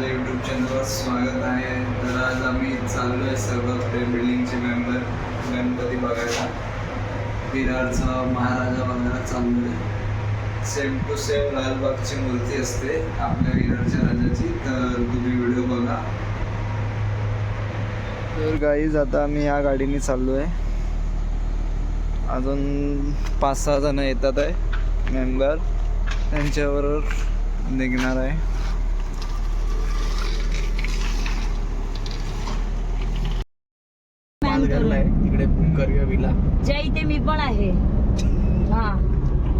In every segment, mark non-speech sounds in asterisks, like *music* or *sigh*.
माझ्या यूट्यूब चॅनलवर स्वागत आहे. तर आज आम्ही चाललो आहे सर्व ते बिल्डिंगचे मेंबर गणपती बघायला. विरारचा महाराजा बघायला चाललो आहे. सेम टू सेम लालबागची मूर्ती असते आपल्या विरारच्या राजाची. तर तुम्ही व्हिडिओ बघा. तर गाईज आता आम्ही या गाडीने चाललो आहे. अजून पाच सहा जण येतात आहे मेंबर त्यांच्याबरोबर निघणार आहे. तिकडे करूया. विला. ज्या इथे मी पण आहे. हा.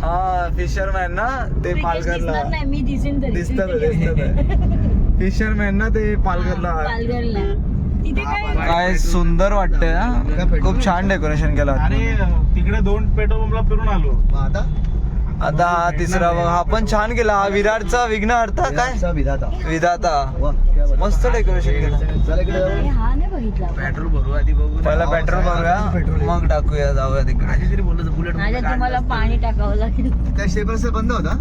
हा फिशरमॅन ना ते पालघरला. दिसणार नाही मी दिसेन तरी. दिसतात फिशरमॅन ना ते पालघरला. पालघरला. तिथे काय? काय सुंदर वाटतंय ना खूप छान डेकोरेशन केलं अरे तिकडे दोन पेट्रोल पंपला फिरून आलो. आता? आता हा तिसरा बघ हा पण छान केला. हा विरारचा विघ्नहर्ता काय? विधाता. विधाता. वा क्या बात. मस्त डेकोरेशन केलं. चला इकडे अरे जाऊ. हा नाही बघितला पेट्रोल भरू आधी बघू. पहिला पेट्रोल भरूया. मग टाकूया जाऊया तिकडे. आधी तरी बोललं बुलेट माझ्या तुम्हाला पाणी टाकावं लागेल. काय स्टेबल से बंद होता?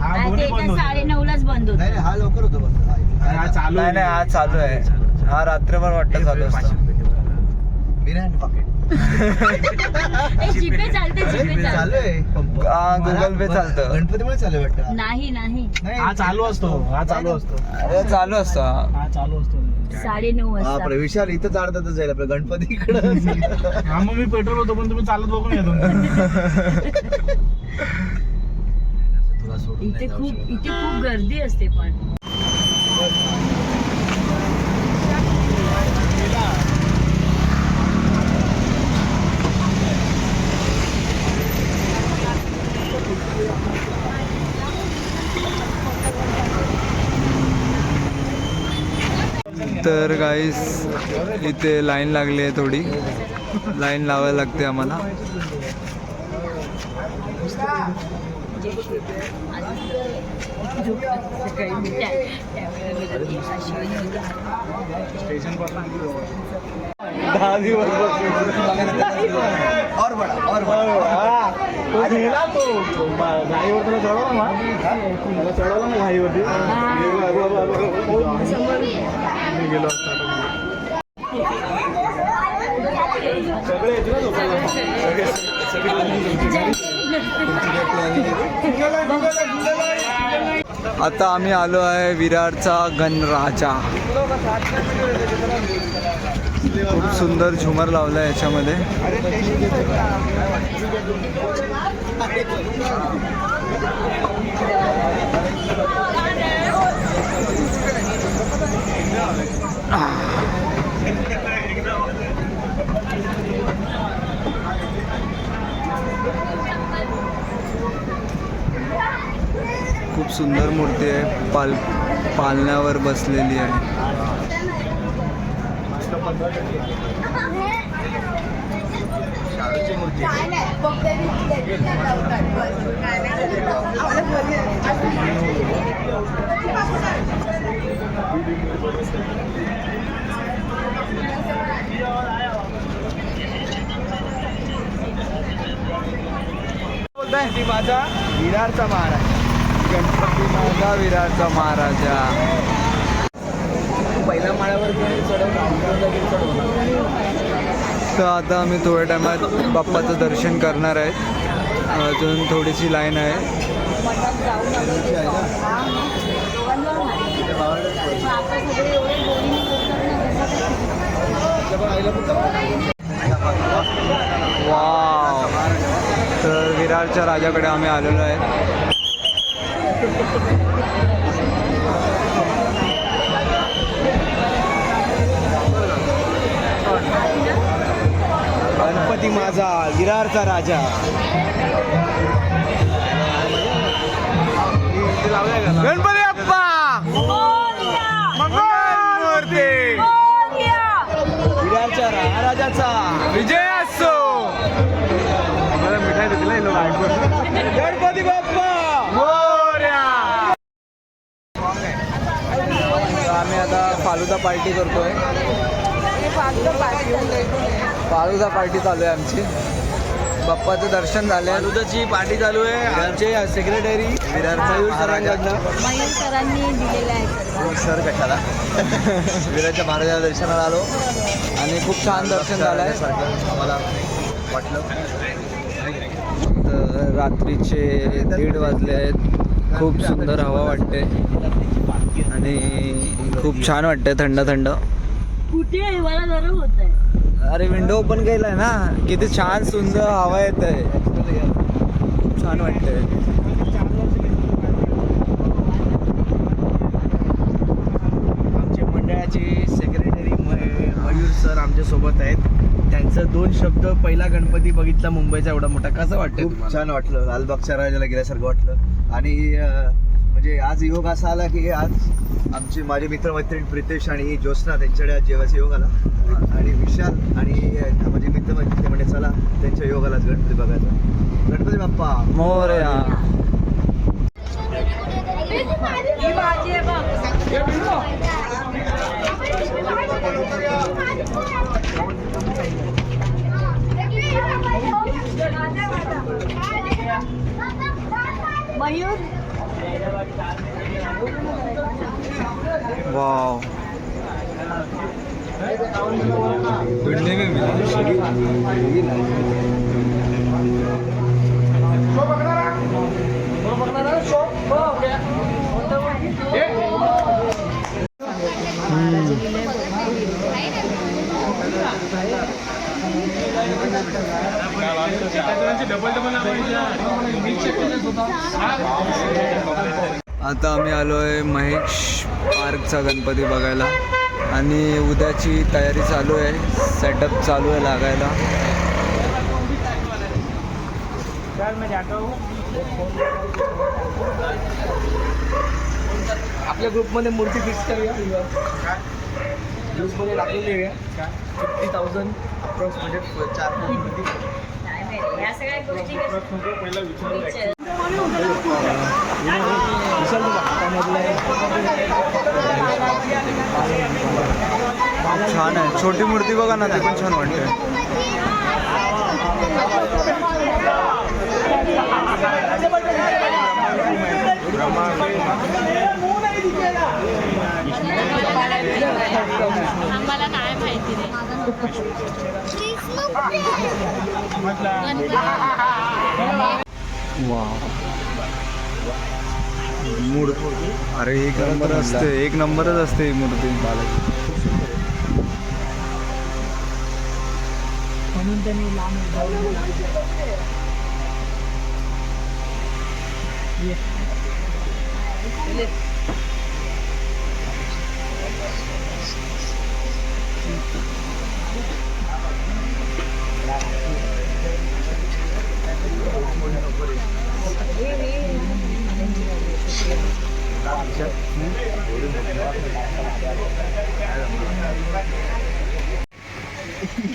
हा ते एका. साडे नऊ लाच बंद नाही होत. नाही, हा लवकर होतो बंद. हा, चालू नाही नाही हा चालू आहे. हा रात्रभर वाटतं चालू असतं. बिर्याणी पाकिट. जीपे चालते जीपे चालू आहे. हा, Pay मला- चालतं. गणपतीमुळे चालू वाटतं. नाही नाही. नाही, हा चालू असतो हा चालू असतो. अरे चालू असतं. हा. चालू असतो. साडे नऊ हा वाजता प्रवेशाला इथं चालतातच जाईल आपलं गणपती इकडं हा मग मी पेट्रोल होतो पण तुम्ही चालत बघून या दोन इथे खूप इथे खूप गर्दी असते पण तर गाईस इथे लाईन लागली आहे थोडी. लाईन लावायला लागते आम्हाला. दहा दिवस और बडा और बडा. तो चढवला ना मला चढवला ना गाडीवरती. मी गेलो सगळे ना आता आम्ही आलो आहे विरारचा गणराजा. खूप सुंदर झुमर लावला आहे याच्यामध्ये खूप सुंदर मूर्ती आहे पाल पालण्यावर बसलेली आहे. माझा विरारचा महाराज. गणपती माझा विरारचा महाराजा. पहिल्या माळ्यावर तर आता आम्ही थोड्या टायमात बाप्पाचं दर्शन करणार आहेत अजून थोडीशी लाईन आहे. वा तर विरारच्या राजाकडे आम्ही आलेलो आहे. गणपती माझा विरारचा राजा. गणपती बाप्पा पार्टी करतोय. फालुदा पार्टी चालू आहे आमची. बाप्पाचं दर्शन झालं दुधाची पार्टी चालू आहे. आमचे सेक्रेटरी मयूर सरांनी दिलेलं आहे. सर्व सर कशाला? *laughs* विराच्या महाराजाला दर्शनाला आलो. आणि खूप छान दर्शन झालंय. आम्हाला वाटलं. तर रात्रीचे दीड वाजले आहेत. खूप सुंदर हवा वाटते. आणि खूप छान वाटते थंड थंड. अरे विंडो ओपन केलाय ना. किती छान सुंदर हवा येत आहे खूप छान वाटतंय. आमचे मंडळाचे सेक्रेटरी मयूर सर आमच्यासोबत आहेत. त्यांचं दोन शब्द पहिला गणपती बघितला मुंबईचा एवढा मोठा. कसं वाटतं खूप छान वाटलं. लालबागच्या राजाला गेल्यासारखं वाटलं. आणि म्हणजे आज योग असा आला की आज आमचे माझे मित्रमैत्रीण प्रितेश आणि ज्योत्स्ना त्यांच्याकडे आज जेवायचा योग आला. आणि विशाल आणि माझे मित्रमैत्रीण ते म्हणजे चला त्यांच्या योगाला गणपती बघायचा. गणपती बाप्पा. मोरया ही भाजी आहे बघ मयूर वाव आता आम्ही आलो आहे महेश पार्कचा गणपती बघायला. आणि उद्याची तयारी चालू आहे. सेटअप चालू आहे लागायला. आपल्या ग्रुपमध्ये मूर्ती फिक्स करूया. ग्रुपमध्ये टाकून देऊया फिफ्टी थाउजंड अप्रॉक्स म्हणजे चार मूर्ती. या सगळ्या गोष्टी कशा- विशाल छान आहे. छोटी मूर्ती बघा ना ते पण छान वाटते. आम्हाला काय माहिती नाही मूर्ती अरे एक नंबर असते एक नंबरच असते ही मूर्ती म्हणून त्यांनी लांब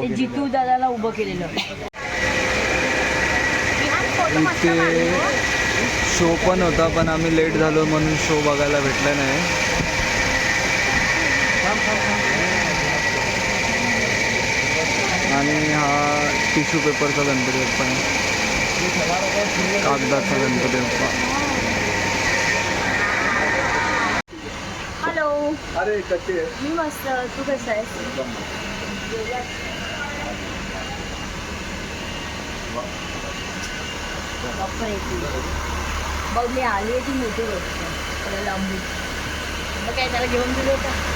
ते जितू दादाला उभं केलेलं. इथे शो पण होता पण आम्ही लेट झालो म्हणून शो बघायला भेटला नाही. आणि हा टिश्यू पेपरचा गणपती बाप्पा आहे. कागदाचा गणपती बाप्पा. अरे कसे मी मस्त तू कसा आहेस? येते बघ मी आली आहे ती मोठी गोष्ट. त्याला लांबून. मग काय त्याला घेऊन दिलं होतं?